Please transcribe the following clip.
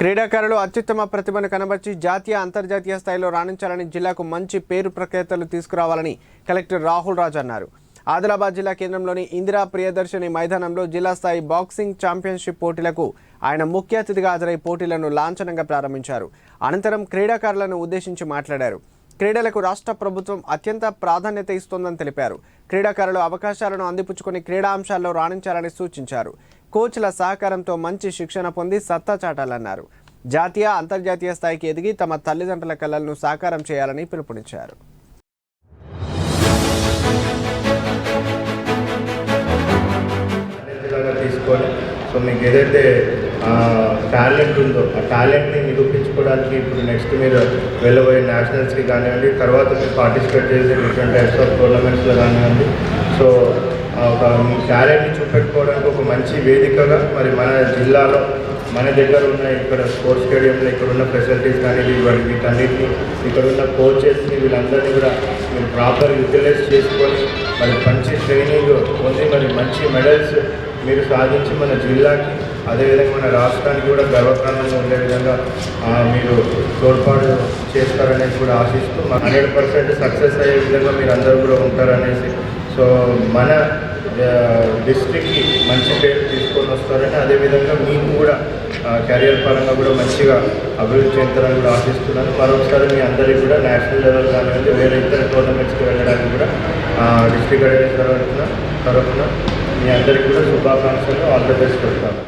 క్రీడాకారులు అత్యుత్తమ ప్రతిభను కనబర్చి జాతీయ అంతర్జాతీయ స్థాయిలో రాణించాలని జిల్లాకు మంచి పేరు ప్రఖ్యాతలు తీసుకురావాలని కలెక్టర్ రాహుల్ రాజ్ అన్నారు. ఆదిలాబాద్ జిల్లా కేంద్రంలోని ఇందిరా ప్రియదర్శిని మైదానంలో జిల్లా స్థాయి బాక్సింగ్ ఛాంపియన్షిప్ పోటీలకు ఆయన ముఖ్య అతిథిగా హాజరై పోటీలను లాంఛనంగా ప్రారంభించారు. అనంతరం క్రీడాకారులను ఉద్దేశించి మాట్లాడారు. క్రీడలకు రాష్ట్ర ప్రభుత్వం అత్యంత ప్రాధాన్యత ఇస్తోందని తెలిపారు. క్రీడాకారులు అవకాశాలను అందిపుచ్చుకొని క్రీడా అంశాల్లో రాణించాలని సూచించారు. కోచ్ల సహకారంతో మంచి శిక్షణ పొంది సత్తా చాటాలన్నారు. జాతీయ అంతర్జాతీయ స్థాయికి ఎదిగి తమ తల్లిదండ్రుల కళలను సాకారం చేయాలని పిలుపునిచ్చారు. తీసుకొని సో మీకు ఏదైతే టాలెంట్ ఉందో ఆ టాలెంట్ని నిరూపించుకోవడానికి ఇప్పుడు నెక్స్ట్ మీరు వెళ్ళబోయే నేషనల్స్కి కానివ్వండి తర్వాత మీరు పార్టిసిపేట్ చేసే డిఫరెంట్ టైప్స్ ఆఫ్ టోర్నమెంట్స్లో కానివ్వండి. సో ఒక క్యారెట్ని చూపెట్టుకోవడానికి ఒక మంచి వేదికగా మరి మన జిల్లాలో మన దగ్గర ఉన్న ఇక్కడ స్పోర్ట్స్ స్టేడియంలో ఇక్కడ ఉన్న ఫెసిలిటీస్ కానీ వీటి వీటన్నిటిని ఇక్కడ ఉన్న కోచెస్ని వీళ్ళందరినీ కూడా మీరు ప్రాపర్ యూటిలైజ్ చేసుకొని మరి మంచి ట్రైనింగ్ పొంది మరి మంచి మెడల్స్ మీరు సాధించి మన జిల్లాకి అదేవిధంగా మన రాష్ట్రానికి కూడా గర్వకారణంగా ఉండే విధంగా మీరు తోడ్పాటు చేస్తారనేసి కూడా ఆశిస్తూ హండ్రెడ్ పర్సెంట్ సక్సెస్ అయ్యే విధంగా మీరు అందరూ కూడా ఉంటారనేసి సో మన డిస్ట్రిక్ట్కి మంచి పేరు తీసుకొని వస్తారని అదేవిధంగా మీకు కూడా కెరియర్ పరంగా కూడా మంచిగా అభివృద్ధి చెందుతారని కూడా ఆశిస్తున్నాను. మరొకసారి మీ అందరికీ కూడా నేషనల్ లెవెల్ కానివ్వండి వేరే ఇతర టోర్నమెంట్స్కి వెళ్ళడానికి కూడా డిస్ట్రిక్ట్ అడ్వైజర్ తరఫున మీ అందరికీ కూడా శుభాకాంక్షలు. ఆల్ ద బెస్ట్ చెప్తాను